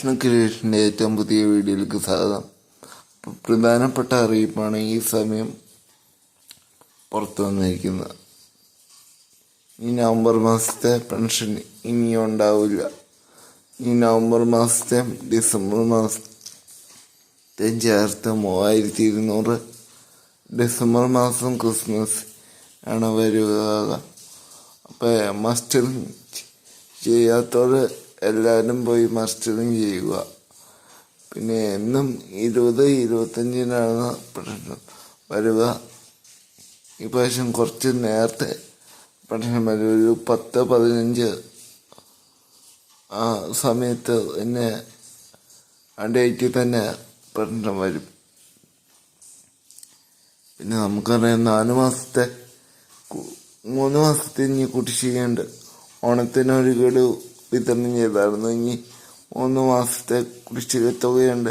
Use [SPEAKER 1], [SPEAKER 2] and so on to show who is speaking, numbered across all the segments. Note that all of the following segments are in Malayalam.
[SPEAKER 1] കൃഷ്ണ ക്രിയേഷന്റെ ഏറ്റവും പുതിയ വീഡിയോയിലേക്ക് സ്വാഗതം. പ്രധാനപ്പെട്ട അറിയിപ്പാണ് ഈ സമയം പുറത്തു വന്നിരിക്കുന്നത്. ഈ നവംബർ മാസത്തെ പെൻഷൻ ഇനിയും ഉണ്ടാവില്ല. ഈ നവംബർ മാസത്തെ ഡിസംബർ മാസത്തെ ചേർത്ത് മൂവായിരത്തി ഇരുന്നൂറ്. ഡിസംബർ മാസം ക്രിസ്മസ് ആണ് വരിക. അപ്പോൾ മസ്റ്ററിങ് ചെയ്യാത്തവർ എല്ലാവരും പോയി മസ്റ്ററിങ് ചെയ്യുക. പിന്നെ എന്നും ഇരുപത് ഇരുപത്തഞ്ചിനാണ് പഠനം. വരിക. ഈ പ്രാവശ്യം കുറച്ച് നേരത്തെ പഠനം വരും. ഒരു പത്ത് പതിനഞ്ച്. ആ സമയത്ത് തന്നെ ആ ഡേറ്റിൽ തന്നെ പഠനം വരും. പിന്നെ നമുക്കറിയാം നാല് മാസത്തെ മൂന്ന് മാസത്തെ ഇനി കുടിശ്ശികയുണ്ട്. ഓണത്തിനൊരു ഗഡു വിതരണം ചെയ്തായിരുന്നു. ഇനി മൂന്ന് മാസത്തെ കുടിശ്ശിക തുകയുണ്ട്.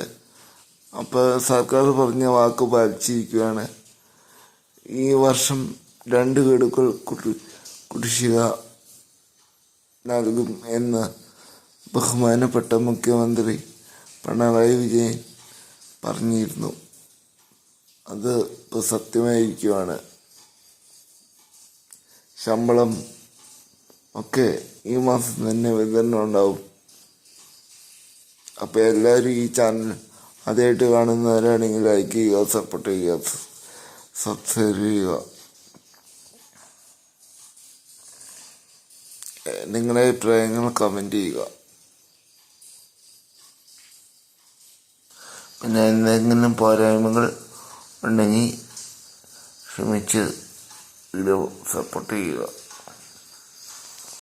[SPEAKER 1] അപ്പോൾ സർക്കാർ പറഞ്ഞ വാക്ക് പാലിച്ചിരിക്കുകയാണ്. ഈ വർഷം രണ്ട് ഗഡുക്കൾ കുടി- കുടിശ്ശിക നൽകും എന്ന് ബഹുമാനപ്പെട്ട മുഖ്യമന്ത്രി പിണറായി വിജയൻ പറഞ്ഞിരുന്നു. അത് ഇപ്പോൾ സത്യമായിരിക്കുവാണ്. ശമ്പളം ഒക്കെ ഈ മാസം തന്നെ വിതരണം ഉണ്ടാവും അപ്പോൾ എല്ലാവരും ഈ ചാനൽ ആദ്യമായിട്ട് കാണുന്നവരാണെങ്കിൽ ലൈക്ക് ചെയ്യുക സപ്പോർട്ട് ചെയ്യുക സബ്സ്ക്രൈബ് ചെയ്യുക. നിങ്ങളുടെ അഭിപ്രായങ്ങൾ കമന്റ് ചെയ്യുക. പിന്നെ എന്തെങ്കിലും പോരായ്മകൾ ഉണ്ടെങ്കിൽ ക്ഷമിച്ച് വീഡിയോ സപ്പോർട്ട് ചെയ്യുക.